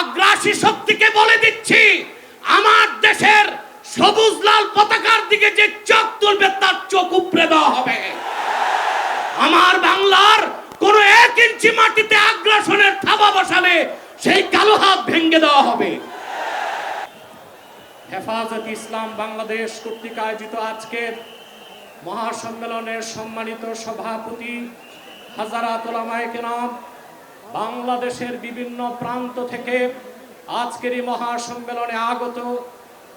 আগ্রাসী শক্তিকে বলে দিচ্ছি, আমার দেশের সবুজ লাল পতাকার দিকে যে চোখ তুলবে, তার চোখ উপড়ে দেওয়া হবে। আমার বাংলার কোন এক ইঞ্চি মাটিতে আগ্রাসনের থাবা বসালে সেই কালো হাত ভেঙে দেওয়া হবে। হেফাজত ইসলাম বাংলাদেশ কর্তৃক আয়োজিত আজকের মহাসম্মেলনের সম্মানিত সভাপতি হাজারাত ওলামায়ে কেরাম বাংলাদেশের বিভিন্ন প্রান্ত থেকে আজকের এই মহাসম্মেলনে আগত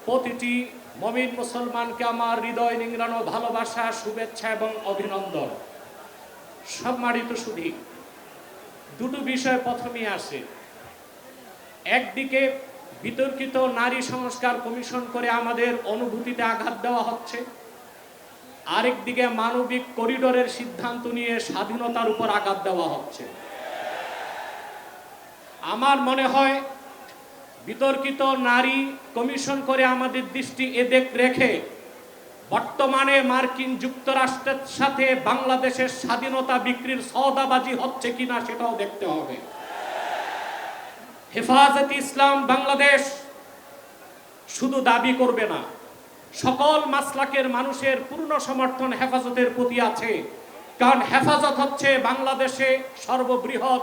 প্রতিটি মমিন মুসলমানকে আমার হৃদয় নিংড়ানো ভালোবাসা, শুভেচ্ছা এবং অভিনন্দন। সম্মানিত সুধী, দুটো বিষয় প্রথমেই আসে। একদিকে বিতর্কিত নারী সংস্কার কমিশন করে আমাদের অনুভূতিতে আঘাত দেওয়া হচ্ছে। আরেকদিকে মানবিক করিডোরের সিদ্ধান্ত নিয়ে স্বাধীনতার উপর আঘাত দেওয়া হচ্ছে। আমার মনে হয় বিতর্কিত নারী কমিশন করে আমাদের দৃষ্টি এদেক রেখে বর্তমানে মার্কিন যুক্তরাষ্ট্রের সাথে বাংলাদেশের স্বাধীনতা বিক্রির সওদাবাজি হচ্ছে কিনা সেটাও দেখতে হবে। হেফাজত ইসলাম বাংলাদেশ শুধু দাবি করবে না, সকল মাসলাকের মানুষের পূর্ণ সমর্থন হেফাজতের প্রতি আছে, কারণ হেফাজত হচ্ছে বাংলাদেশে সর্ববৃহৎ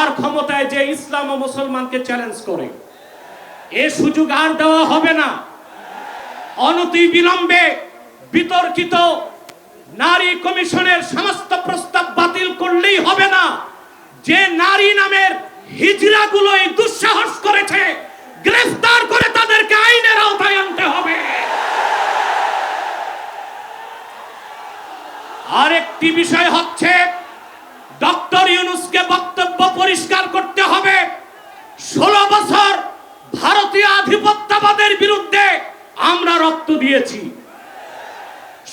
আর ক্ষমতায় যে ইসলাম ও মুসলমানকে চ্যালেঞ্জ করে, এ সুযোগ আর দেওয়া হবে না। অনতি বিলম্বে বিতর্কিত নারী কমিশনের সমস্ত প্রস্তাব বাতিল করলেই হবে না। যে নারী নামের হিজড়াগুলো এই দুঃসাহস করেছে, গ্রেফতার করে তাদেরকে আইনের আওতায় আনতে হবে। আরেকটি বিষয় হচ্ছে, ডক্টর ইউনুসকে বক্তব্য পরিষ্কার করতে হবে। ষোলো বছর ভারতীয় আধিপত্যবাদের বিরুদ্ধে আমরা রক্ত দিয়েছি।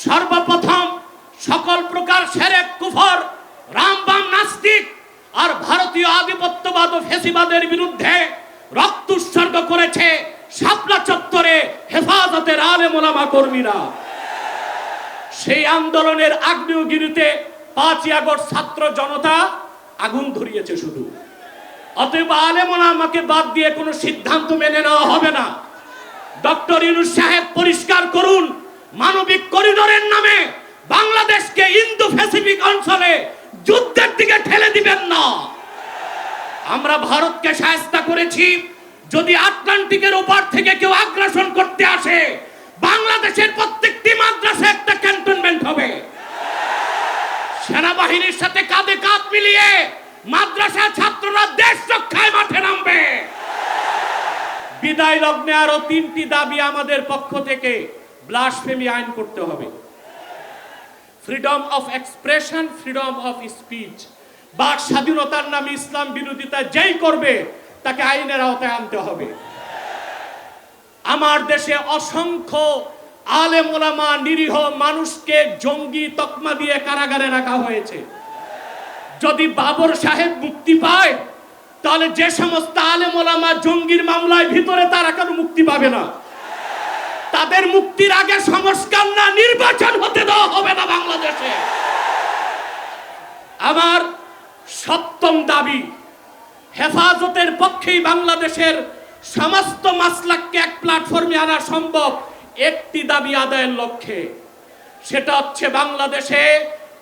সর্বপ্রথম সকল প্রকার সেরেক, কুফর, রামবাম নাস্তিক আর ভারতীয় আধিপত্যবাদ ও ফেসিবাদের বিরুদ্ধে রক্ত উৎসর্গ করেছে শাপলা চত্বরে হেফাজতের আলেমোলামা কর্মীরা। সেই আন্দোলনের আগ্নেয়গিরিতে পাঁচই আগস্ট ছাত্র জনতা আগুন ধরিয়েছে শুধু। অতএব আলেমোলা আমাকে বাদ দিয়ে কোনো সিদ্ধান্ত মেনে নেওয়া হবে না। ডক্টর ইউনুস সাহেব, পরিষ্কার করুন, মানবিক করিডোরের নামে বাংলাদেশকে ইন্দো প্যাসিফিক অঞ্চলে যুদ্ধের দিকে ঠেলে দিবেন না। আমরা ভারতকে সাহায্য করেছি, যদি আটলান্টিকের ওপার থেকে কেউ আগ্রাসন করতে আসে, বাংলাদেশের প্রত্যেকটি মাদ্রাসা একটা ক্যান্টনমেন্ট হবে। সেনাবাহিনীর সাথে কাঁধে কাঁধ মিলিয়ে মাদ্রাসা ছাত্ররা দেশ রক্ষায় মাঠে নামবে। বিদায় লগ্নে আরও তিনটি দাবি আমাদের পক্ষ থেকে ব্লাসফেমি আইন করতে হবে। Freedom of expression freedom of speech বাক স্বাধীনতার নামে ইসলাম বিরোধিতা যেই করবে, তাকে আইনের আওতায় আনতে হবে। আমার দেশে অসংখ্য আলেম ওলামা, নিরীহ মানুষকে জঙ্গি তকমা দিয়ে কারাগারে রাখা হয়েছে। যদি বাবর সাহেব মুক্তি পায়, তাহলে যে সমস্ত আলেম ওলামা জঙ্গির মামলায় ভিতরে তারা কেন মুক্তি পাবে না। তাদের মুক্তির আগে সংস্কার না, নির্বাচন হতে দেওয়া হবে না বাংলাদেশে। আমার সপ্তম দাবি, হেফাজতের পক্ষেই বাংলাদেশের সমস্ত মাসলাককে এক প্ল্যাটফর্মে আনা সম্ভব। একটি দাবি আদায়ের লক্ষ্যে, সেটা হচ্ছে বাংলাদেশে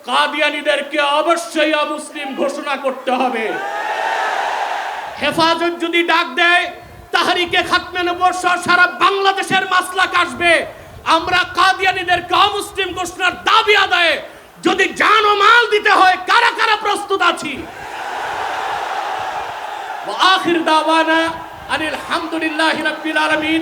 কাদিয়ানিদেরকে অবশ্যই অমুসলিম ঘোষণা করতে হবে। হেফাজত যদি ডাক দেয়, তাহারিকে খাতমে নবর্ষ সারা বাংলাদেশের মাসলা কাশবে আমরা কাদিয়ানিদেরকে অমুসলিম ঘোষণার দাবি আদায়ে যদি জান ও মাল দিতে হয়, কারা কারা প্রস্তুত আছি? আখির দাওয়ানা আনিল হামদুলিল্লাহ রাব্বিল আলামিন।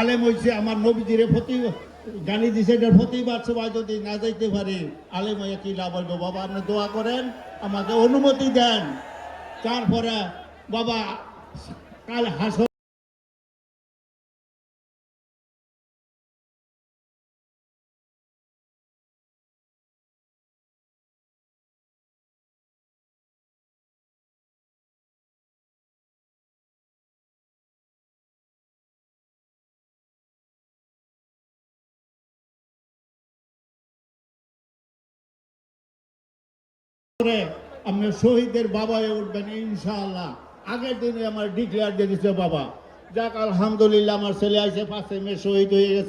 আলেম হয়েছে আমার নবীজিরে ফতি গানি দিছে, এটার প্রতিবাদ সবাই যদি না যাইতে পারি, আলেম হয়ে কি লাভ হইব? বাবা, আপনি দোয়া করেন, আমাকে অনুমতি দেন। তারপরে বাবা, কাল হাস করে শহীদের বাবায় উঠবেন, ইনশাআল্লাহ। আগের দিনে আমার ডিক্লেয়ার দিয়ে দিচ্ছে বাবা। যাক, আলহামদুলিল্লাহ, আমার ছেলে আছে পাশে মেয়ে শহীদ হয়ে গেছে।